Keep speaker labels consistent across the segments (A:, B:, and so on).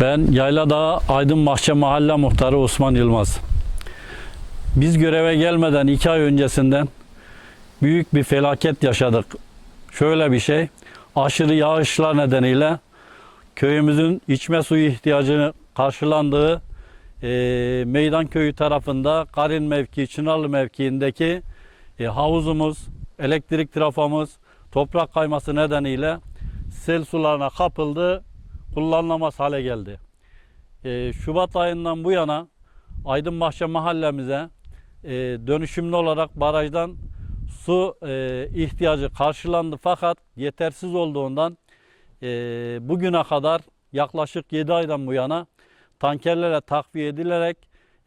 A: Ben Yayladağ Aydın Bahçe Mahalle Muhtarı Osman Yılmaz. Biz göreve gelmeden iki ay öncesinden büyük bir felaket yaşadık. Şöyle bir şey, aşırı yağışlar nedeniyle köyümüzün içme suyu ihtiyacını karşılandığı e, Meydan Köyü tarafında Karin mevki, Çınarlı mevkiindeki e, havuzumuz, elektrik trafomuz, toprak kayması nedeniyle sel sularına kapıldı, kullanılamaz hale geldi. E, Şubat ayından bu yana Aydınbahçe mahallemize e, dönüşümlü olarak barajdan su e, ihtiyacı karşılandı fakat yetersiz olduğundan e, bugüne kadar yaklaşık 7 aydan bu yana tankerlere takviye edilerek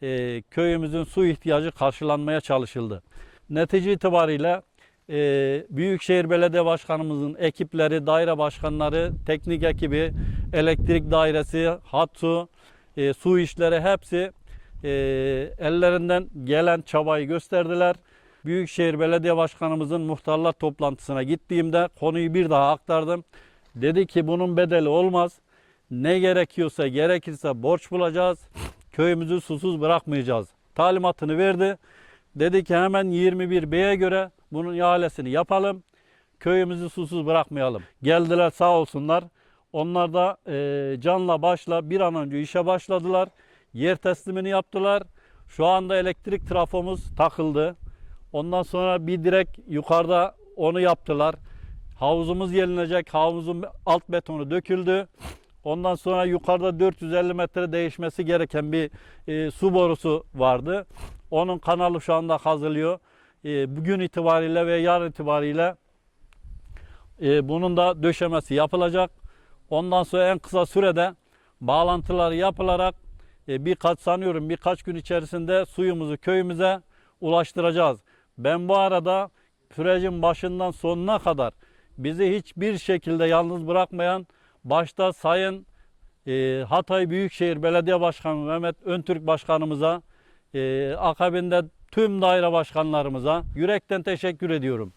A: e, köyümüzün su ihtiyacı karşılanmaya çalışıldı. Netice itibariyle e, Büyükşehir Belediye Başkanımızın ekipleri, daire başkanları, teknik ekibi, elektrik dairesi, hat su, e, su işleri hepsi e, ellerinden gelen çabayı gösterdiler. Büyükşehir Belediye Başkanımızın muhtarlar toplantısına gittiğimde konuyu bir daha aktardım. Dedi ki bunun bedeli olmaz. Ne gerekiyorsa gerekirse borç bulacağız. Köyümüzü susuz bırakmayacağız. Talimatını verdi. Dedi ki hemen 21B'ye göre bunun ihalesini yapalım. Köyümüzü susuz bırakmayalım. Geldiler sağ olsunlar. Onlar da e, canla başla bir an önce işe başladılar. Yer teslimini yaptılar. Şu anda elektrik trafomuz takıldı. Ondan sonra bir direk yukarıda onu yaptılar. Havuzumuz yenilecek. Havuzun alt betonu döküldü. Ondan sonra yukarıda 450 metre değişmesi gereken bir e, su borusu vardı. Onun kanalı şu anda kazılıyor. E, bugün itibariyle ve yarın itibariyle e, bunun da döşemesi yapılacak. Ondan sonra en kısa sürede bağlantıları yapılarak e, birkaç sanıyorum birkaç gün içerisinde suyumuzu köyümüze ulaştıracağız. Ben bu arada sürecin başından sonuna kadar bizi hiçbir şekilde yalnız bırakmayan başta Sayın e, Hatay Büyükşehir Belediye Başkanı Mehmet Öntürk Başkanımıza, akabinde tüm daire başkanlarımıza yürekten teşekkür ediyorum.